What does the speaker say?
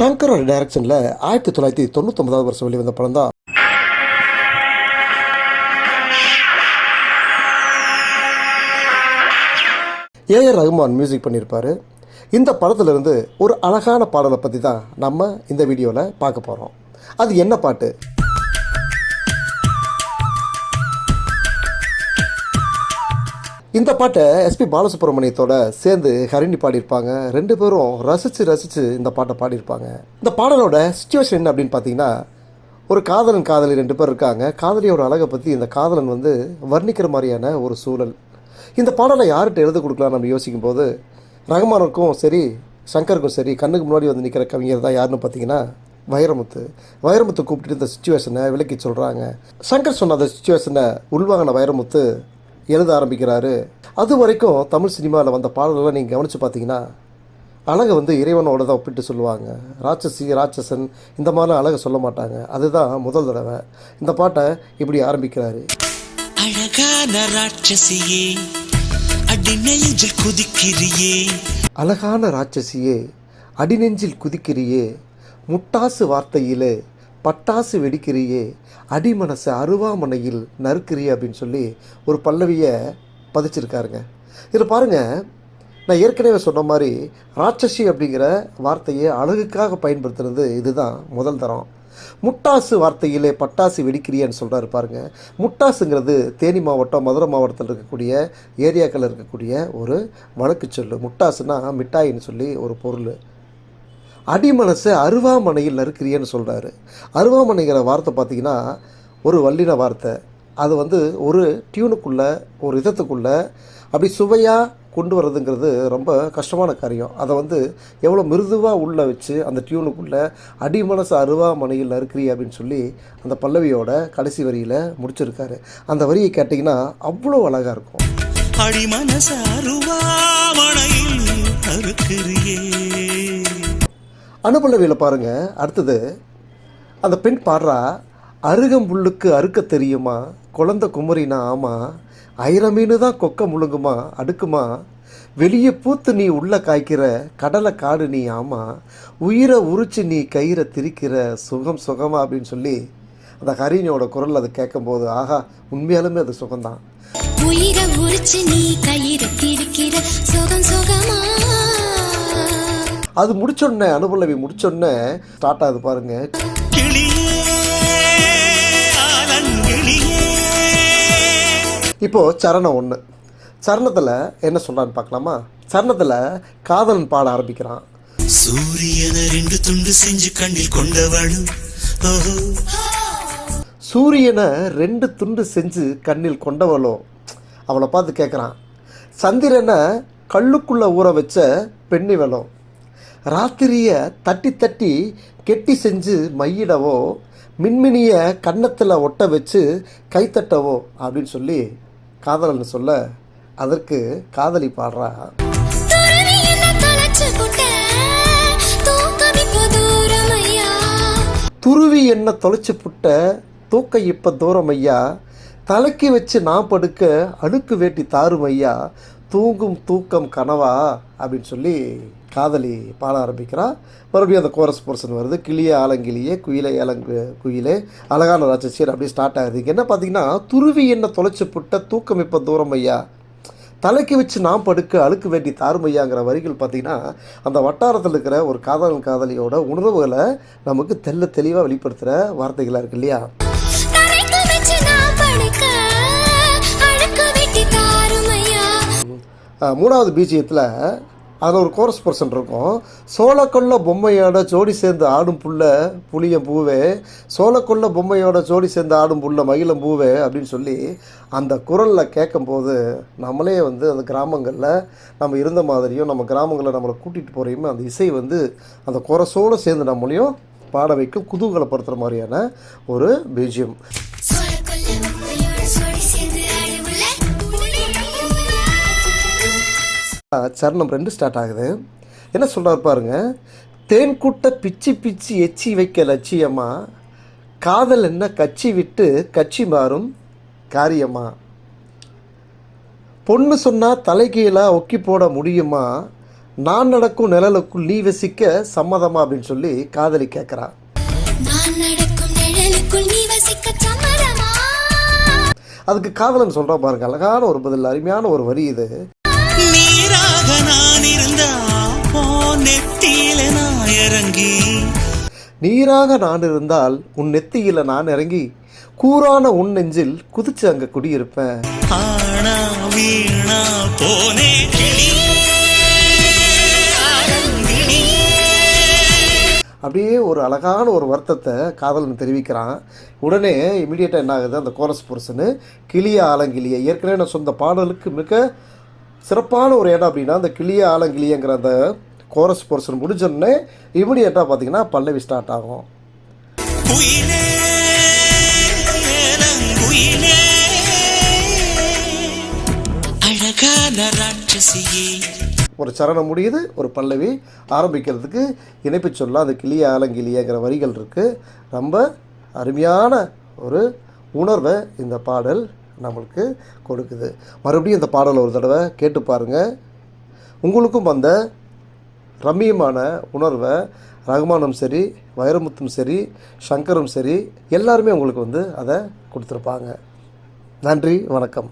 ஷங்கரோட டைரக்ஷனில் ஆயிரத்தி தொள்ளாயிரத்தி தொண்ணூத்தொன்பதாவது வருஷம் வெளிவந்த படம் தான். ஏஆர் ரகுமான் மியூசிக் பண்ணியிருப்பார் இந்த படத்துலேருந்து ஒரு அழகான பாடலை பற்றி தான் நம்ம இந்த வீடியோவில் பார்க்க போகிறோம் அது என்ன பாட்டு? இந்த பாட்டை எஸ்பி பாலசுப்ரமணியத்தோட சேர்ந்து ஹரிணி பாடியிருப்பாங்க. ரெண்டு பேரும் ரசித்து ரசித்து இந்த பாட்டை பாடியிருப்பாங்க. இந்த பாடலோட சுச்சுவேஷன் என்ன அப்படின்னு பார்த்தீங்கன்னா ஒரு காதலன் காதலி ரெண்டு பேர் இருக்காங்க. காதலியோட அழகை பற்றி இந்த காதலன் வந்து வர்ணிக்கிற மாதிரியான ஒரு சூழல். இந்த பாடலை யார்கிட்ட எழுத கொடுக்கலாம் நம்ம யோசிக்கும் போது ரகுமானுக்கும் சரி சங்கருக்கும் சரி கண்ணுக்கு முன்னாடி வந்து நிற்கிற கவிஞர் தான் யாருன்னு பார்த்தீங்கன்னா வைரமுத்து. வைரமுத்து கூப்பிட்டு இந்த சுச்சுவேஷனை விளக்கி சொல்கிறாங்க சங்கர் சொன்ன அந்த சுச்சுவேஷனை உள்வாங்கின வைரமுத்து எழுத ஆரம்பிக்கிறாரு. அது வரைக்கும் தமிழ் சினிமாவில் வந்த பாடல்களை நீங்கள் கவனித்து பார்த்தீங்கன்னா அழகை வந்து இறைவனோட தான் ஒப்பிட்டு சொல்லுவாங்க. ராட்சசி ராட்சசன் இந்த மாதிரிலாம் அழகை சொல்ல மாட்டாங்க. அதுதான் முதல் தடவை. இந்த பாட்டை இப்படி ஆரம்பிக்கிறாரு. அழகான ராட்சசியே அடி நெஞ்சில் குதிக்கிறியே. அழகான ராட்சசியே அடிநெஞ்சில் குதிக்கிறியே முட்டாசு வார்த்தையிலே பட்டாசு வெடிக்கிறியே அடிமனசை அருவாமனையில் நறுக்கிறியே அப்படின்னு சொல்லி ஒரு பல்லவியை பதிச்சிருக்காருங்க. இதில் பாருங்கள் நான் ஏற்கனவே சொன்ன மாதிரி ராட்சசி அப்படிங்கிற வார்த்தையை அழகுக்காக பயன்படுத்துறது இதுதான் முதல் தரம். முட்டாசு வார்த்தையிலே பட்டாசு வெடிக்கிறியான்னு சொல்கிறாரு பாருங்கள் முட்டாசுங்கிறது தேனி மாவட்டம் மதுரை மாவட்டத்தில் இருக்கக்கூடிய ஏரியாக்களில் இருக்கக்கூடிய ஒரு வழக்கு சொல் முட்டாசுனா மிட்டாயின்னு சொல்லி ஒரு பொருள். அடிமனசை அருவாமனையில் நறுக்கிறியன்னு சொல்கிறாரு அருவாமனைங்கிற வார்த்தை பார்த்தீங்கன்னா ஒரு வல்லின வார்த்தை. அது வந்து ஒரு டியூனுக்குள்ளே ஒரு இதத்துக்குள்ளே அப்படி சுவையாக கொண்டு வர்றதுங்கிறது ரொம்ப கஷ்டமான காரியம். அதை வந்து எவ்வளோ மிருதுவாக உள்ளே வச்சு அந்த டியூனுக்குள்ளே அடிமனசு அருவாமனையில் நறுக்கிறி அப்படின்னு சொல்லி அந்த பல்லவியோட கடைசி வரியில் முடிச்சிருக்காரு. அந்த வரியை கேட்டிங்கன்னா அவ்வளோ அழகாக இருக்கும். அடி அருவாமனையில் அனுபலவியில் பாருங்கள் அடுத்தது அந்த பெண் பாடுறா அருகம்புல்லுக்கு அறுக்க தெரியுமா? குழந்த குமரினா ஆமாம் ஐரமீனு தான் கொக்க முழுங்குமா? அடுக்குமா? வெளியே பூத்து நீ உள்ளே காய்க்கிற கடலை காடு நீ ஆமாம் உயிரை உரிச்சு நீ கயிறை திரிக்கிற சுகம் சுகமா? அப்படின்னு சொல்லி அந்த ஹரிணியோட குரல் அதை கேட்கும்போது ஆஹா உண்மையாலுமே அது சுகம்தான். உயிரை உரிச்சு நீ கயிறை திரிக்கிற சுகம் சுகமா? அது முடிச்சோடனே அனுபல்லவி முடிச்சோடனே ஸ்டார்ட் ஆகுது பாருங்க. கிளியே ஆலங்கிளியே இப்போ சரணம் ஒன்று சரணத்தில் என்ன சொல்கிறான்னு பார்க்கலாமா? சரணத்தில் காதலன் பாட ஆரம்பிக்கிறான். சூரியனை ரெண்டு துண்டு செஞ்சு கண்ணில் கொண்டவளும் சூரியனை ரெண்டு துண்டு செஞ்சு கண்ணில் கொண்டவளோ? அவளை பார்த்து கேட்குறான் சந்திரனை கல்லுக்குள்ளே ஊற வச்ச பெண்ணிவளோ? ராத்திரியை தட்டி தட்டி கெட்டி செஞ்சு மையிடவோ மின்மினியை கன்னத்தில் ஒட்ட வச்சு கைத்தட்டவோ அப்படின்னு சொல்லி காதலன் சொல்ல அதற்கு காதலி பாடுறா. தொலைச்சு புட்ட தூக்கம் இப்போ தூரம் ஐயா துருவி என்ன தொலைச்சு புட்ட தூக்க இப்ப தூரம் ஐயா தலைக்கு வச்சு நான் படுக்க அழுக்கு வேட்டி தாரும் ஐயா தூங்கும் தூக்கம் கனவா அப்படின்னு சொல்லி காதலி பாட ஆரம்பிக்கிறா. மறுபடியும் அந்த கோரஸ் போர்ஷன் வருது. கிளியே ஆலங்கிளியே குயிலே ஏலங்கு குயிலே அழகான ராட்சசியர் அப்படியே ஸ்டார்ட் ஆகுது. என்ன பார்த்தீங்கன்னா துருவி என்ன தொலைச்சி புட்ட தூக்கம் இப்போ தூரம் ஐயா. தலைக்கு வச்சு நான் படுக்க அழுக்கு வேண்டி தாருமையாங்கிற வரிகள் பார்த்திங்கன்னா அந்த வட்டாரத்தில் இருக்கிற ஒரு காதலன் காதலியோட உணர்வுகளை நமக்கு தெல்ல தெளிவாக வெளிப்படுத்துகிற வார்த்தைகளாக இருக்கு இல்லையா? மூணாவது பீஜியத்தில் அதில் ஒரு கோரஸ் பர்சன் இருக்கும். சோளக்கொள்ள பொம்மையோட ஜோடி சேர்ந்து ஆடும் புள்ள புளியம் பூவே. சோளக்கொள்ள பொம்மையோட ஜோடி சேர்ந்து ஆடும் புள்ள மகிழம் பூவே அப்படின்னு சொல்லி அந்த குரலில் கேட்கும்போது நம்மளே வந்து அந்த கிராமங்களில் நம்ம இருந்த மாதிரியும் நம்ம கிராமங்களில் நம்மளை கூட்டிகிட்டு போகிறையுமே அந்த இசை வந்து அந்த குரசோடு சேர்ந்து நம்மளையும் பாட வைக்கும் குதூகலப்படுத்துகிற மாதிரியான ஒரு பீஜியம். சரணம். ரெண்டு ஸ்டார்ட் ஆகுது. என்ன சொல்கிறார் பாருங்க. தேன் கூட்ட பிச்சி பிச்சி எச்சி வைக்க லட்சியமா? காதல் என்ன கட்சி விட்டு கட்சி மாறும்? காரியமா? பொண்ணு சொன்னால் தலைகீழாக ஒக்கி போட முடியுமா? நான் நடக்கும் நிழலுக்குள் நீ வசிக்க சம்மதமா? அப்படின்னு சொல்லி காதலி கேட்குறா அதுக்கு காதலன் சொல்கிறா பாருங்க. அழகான ஒரு பதில் அருமையான ஒரு வரி இது. நான் இருந்தா போ நெத்தியில நான் இறங்கி. நீராக நான் இருந்தால் உன் நெத்தியில் நான் இறங்கி கூரான உன் நெஞ்சில் குதிச்சு அங்கே குடியிருப்பேன். ஆனா வீணா போனே. அப்படியே ஒரு அழகான ஒரு வருத்தத்தை காதலன் தெரிவிக்கிறான். உடனே இமீடியட்டாக என்ன ஆகுது அந்த கோரஸ் புருஷனு கிளிய ஆலங்கிளிய ஏற்கனவே நான் சொந்த பாடலுக்கு மிக சிறப்பான ஒரு இடம் அப்படின்னா அந்த கிளிய ஆலங்கிளியங்கிற அந்த கோரஸ் போர்ஷன் முடிஞ்சோடனே இமீடியட்டாக பார்த்தீங்கன்னா பல்லவி ஸ்டார்ட் ஆகும். ஒரு சரணம் முடியுது ஒரு பல்லவி ஆரம்பிக்கிறதுக்கு இணைப்பு சொல்ல அந்த கிளிய ஆலங்கிளியங்கிற வரிகள் இருக்குது ரொம்ப அருமையான ஒரு உணர்வை இந்த பாடல். நம்மளுக்கு கொடுக்குது. மறுபடியும் இந்த பாடலை ஒரு தடவை கேட்டு பாருங்கள் உங்களுக்கும் அந்த ரம்மியமான உணர்வை ரகுமானும் சரி வைரமுத்தும் சரி சங்கரும் சரி எல்லாருமே உங்களுக்கு வந்து அதை கொடுத்துருப்பாங்க. நன்றி வணக்கம்.